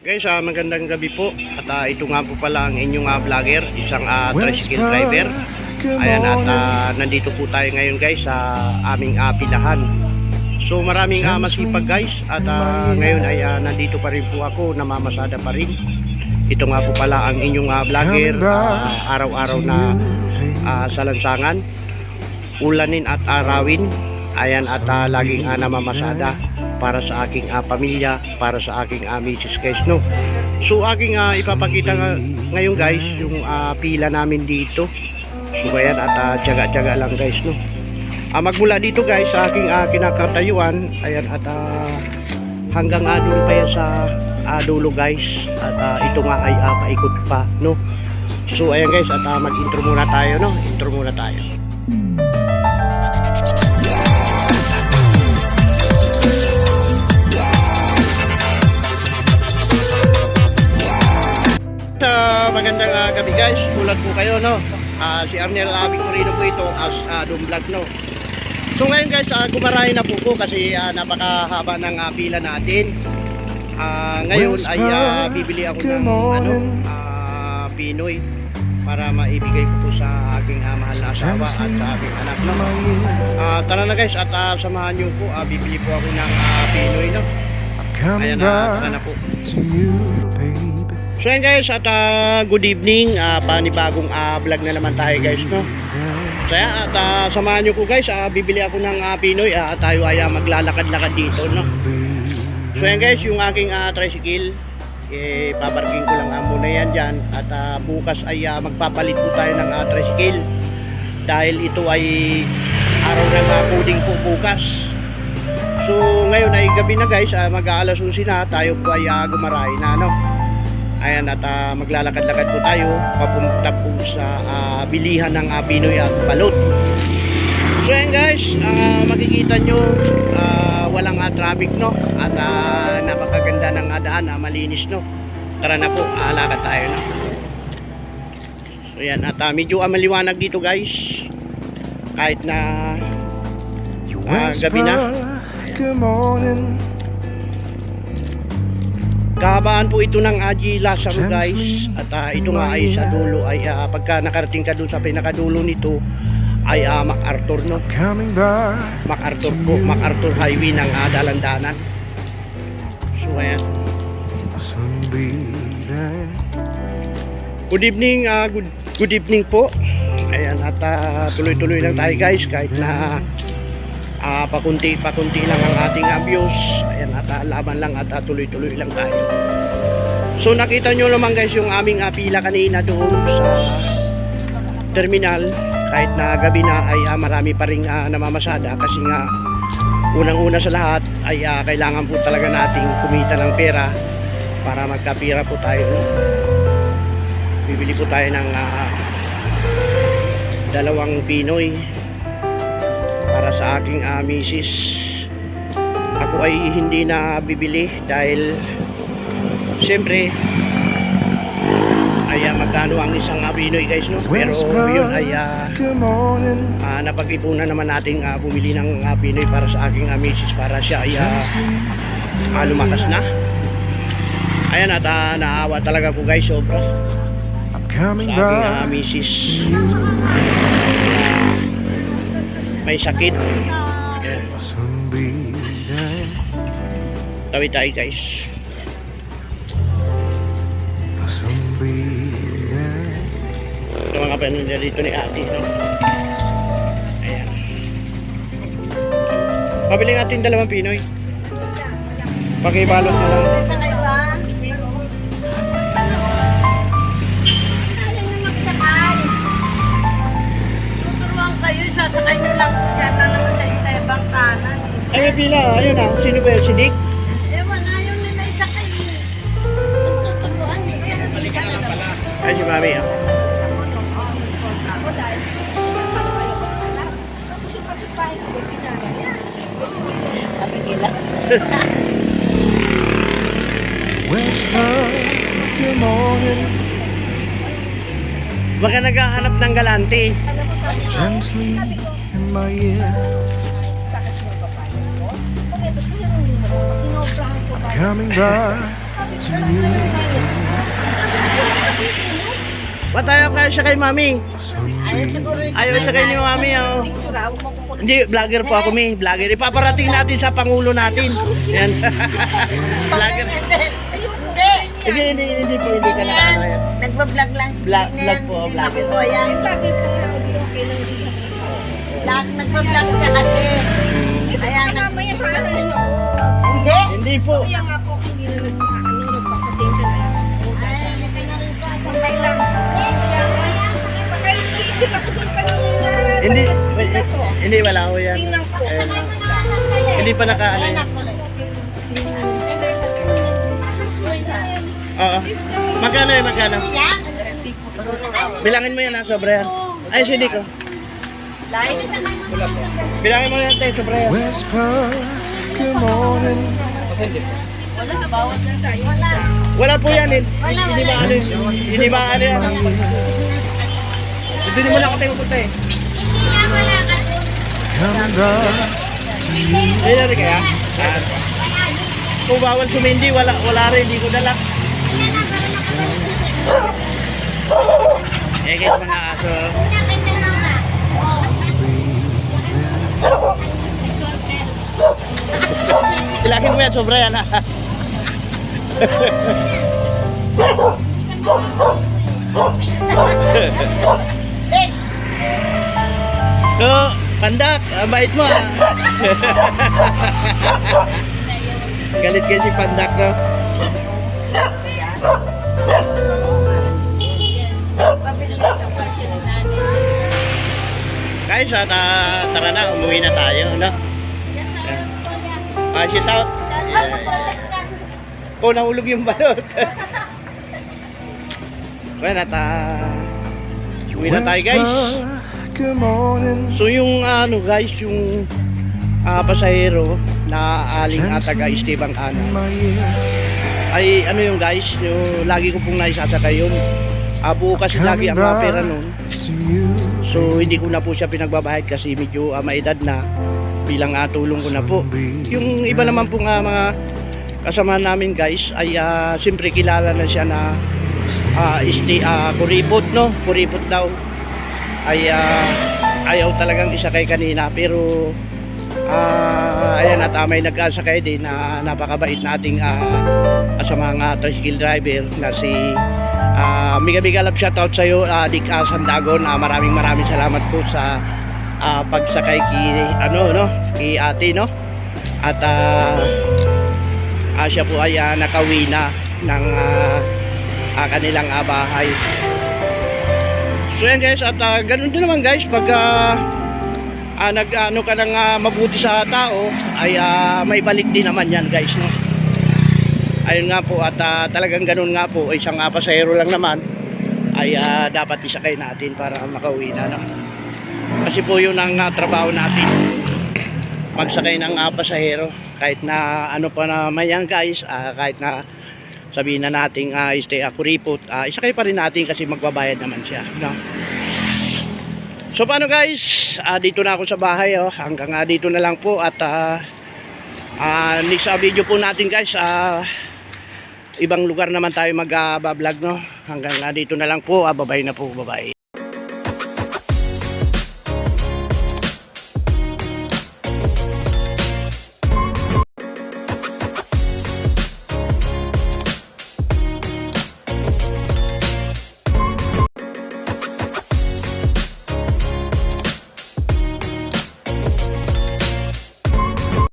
Guys, ah, magandang gabi po. At ah, ito nga po pala ang inyong ah, vlogger, isang ah, tricycle driver. Ayan, at ah, nandito po tayo ngayon guys sa aming ah, pilahan. So maraming ah, masipag guys at ah, ngayon ay ah, nandito pa rin po ako, namamasada pa rin. Ito nga po pala ang inyong ah, vlogger, ah, araw-araw na ah, sa lansangan, ulanin at arawin. Ayan at ah, laging ah, namamasada para sa aking ah, pamilya, para sa aking uh, misis guys, no. So aking ah, ipapakita nga, ngayon guys yung ah, pila namin dito. So ayan at ah, tiyaga-tiyaga lang guys, no. Ah, magmula dito guys sa aking ah, kinakatayuan, ayan at ah, hanggang ah, doon pa yan sa ah, dulo guys. At ah, ito nga ay ah, paikot pa, no. So ayan guys at ah, mag-intro muna tayo, no. Intro muna tayo. Sa guys, tulad po kayo no. Ah, si Arnel uh, Victorino po ito as uh, Vlog no. So ngayon guys, uh, gumarahin na po ko kasi ah, napakahaba ng ah, pila natin. Ah, ngayon ay ah, bibili ako ng ano, ah, Pinoy para maibigay ko po sa aking ah, mahal na asawa at sa aking anak no. Ah, tara na guys at ah, samahan niyo po, ah, bibili po ako ng ah, Pinoy no. Ayan na, tara na po. to you, baby. So yan guys, at ah, good evening, uh, panibagong ah, vlog na naman tayo guys, no? So yan, at ah, samahan nyo ko guys, ah, bibili ako ng ah, Pinoy, ah, tayo ay ah, maglalakad-lakad dito, no? So yan guys, yung aking ah, tricycle, eh, paparking ko lang ah, muna yan dyan, at ah, bukas ay ah, magpapalit po tayo ng ah, tricycle, dahil ito ay araw ng ah, coding po bukas. So ngayon ay gabi na guys, ah, mag-aalas 11 na, tayo po ay ah, gumarahin na, no? Ayan at ah, maglalakad-lakad po tayo papunta po sa ah, bilihan ng uh, Pinoy at Balot. So ayan guys, ah, makikita nyo ah, walang ah, traffic no at ah, napakaganda ng ah, daan, ah, malinis no. Tara na po, aalakad tayo no. So ayan at ah, medyo ah, maliwanag dito guys. Kahit na Ah, gabi na. whisper, good morning. Kahabaan po ito ng Aji Lasaro guys at ah, ito nga ay sa dulo ay ah, pagka nakarating ka doon sa pinakadulo nito ay ah, MacArthur no. MacArthur po MacArthur Highway ng uh, dalandanan. So ayan. Good evening ah, good, good evening po. Ayan at tuloy-tuloy lang tayo guys kahit na ah, pakunti pakunti lang ang ating views ayan at ah, laban lang at ah, tuloy-tuloy lang tayo. So nakita nyo naman guys yung aming ah, pila kanina doon sa terminal. Kahit na gabi na ay ah, marami pa rin ah, namamasada kasi nga unang-una sa lahat ay ah, kailangan po talaga nating kumita ng pera para magkapira po tayo. Bibili po tayo ng ah, dalawang Pinoy para sa aking uh, misis ako ay hindi na bibili dahil siyempre ay ah, magkano ang isang uh, Pinoy guys no? Pero yun ay morning. uh, napag-ipunan naman nating ah, bumili ng uh, Pinoy para sa aking uh, misis para siya ay ah, ah, lumakas na. Ayan at ah, naawa talaga ko guys sobra. Sa aking uh, misis may sakit. Tawid tayo guys. Ito mga paninda dito ni ate no? ayan. Pabili natin dalawang Pinoy. Pakibalot na lang may pila ayun ah sino ba yun? si Dick Ewan, ayaw nila isakay eh. Tuturuan eh. Balikan na pala. ay si mami ah. Whisper, good morning. baka naghahanap ng galante Gently in my ear. Coming back to you. Ba't tayo kayo siya kay mami? Ayaw siguro yung Ayaw siya kay ni mami, oh. Hindi, vlogger po ako, mi. Vlogger. Ipaparating natin sa Pangulo natin. Yan. vlogger. Hindi. Hindi, hindi, hindi po, hindi ka na Yan. ano yan. Nagbablog lang. Vlog- Yan. vlog po, vlogger. Ako po yan. Vlog, nagbablog siya kasi. Ayan. nag- Hindi. Hindi po. Ay, sambay lang. Hindi, hindi wala ko yan. Hindi pa naka, ano yan. Oo. Magkano eh, magkano? Yan. Bilangin mo yan ha, sobra yan. Ay, hindi ko. Bilangin mo yan, te, sobra yan. Whisper, good morning. Wala po yan eh. Wala, Hindi ba wala. ano yun? Hindi ba ano yan? Hindi mo lang tayo pupunta eh. Coming back to you. Ayun na rin kaya? Ah. Kung bawal sumindi, wala, wala rin, hindi ko dala. Eh, guys, mga aso. Bilangin mo yan, sobra yan ha. So, pandak, ang bait mo ah. Galit kasi pandak no. Guys, at ah, tara na, umuwi na tayo, no? Ah, she's out. Oh, nahulog yung balot. well, at ah, uwi na tayo, guys. Whisper, good morning. So yung ano guys, yung ah, pasahero na aling ataga Esteban Ana ay ano yung guys, yung lagi ko pong naisasakay yun. Ah, buo kasi lagi ang mga pera nun. So hindi ko na po siya pinagbabahid kasi medyo ah, maedad na bilang ah, tulong ko na po. Yung iba naman po nga mga kasama namin guys ay ah, siyempre kilala na siya na ah, isti, ah, kuripot no, kuripot daw ay ah, ayaw talagang isakay kanina pero ah, ayan at ah, may nag-asakay din na napakabait nating ah, sa mga tricycle driver na si ah, Miga Miga Love shoutout sa iyo uh, Dick ah, Sandagon Ah, maraming maraming salamat po sa ah, pagsakay ki ano no ki ate no at ah, ah, siya po ay ah, nakauwi na ng ah, ah, kanilang ah, bahay So yan guys, at ah, ganun din naman guys, pag ah, ah, nag ano ka ng ah, mabuti sa tao, ay ah, may balik din naman yan guys, no. Ayun nga po at ah, talagang ganun nga po, isang uh, pasahero lang naman ay ah, dapat isakay natin para makauwi na, no. Kasi po yun ang ah, trabaho natin. Magsakay ng ah, pasahero kahit na ano pa naman yan guys, ah, kahit na sabihin na nating uh, stay ako ripot, ah, isakay pa rin natin kasi magbabayad naman siya. No? So paano guys, Ah, dito na ako sa bahay oh. hanggang ah, dito na lang po at ah, ah, next ah, video po natin guys, ah, ibang lugar naman tayo mag-vlog no. Hanggang ah, dito na lang po, ah, babay na po, babay.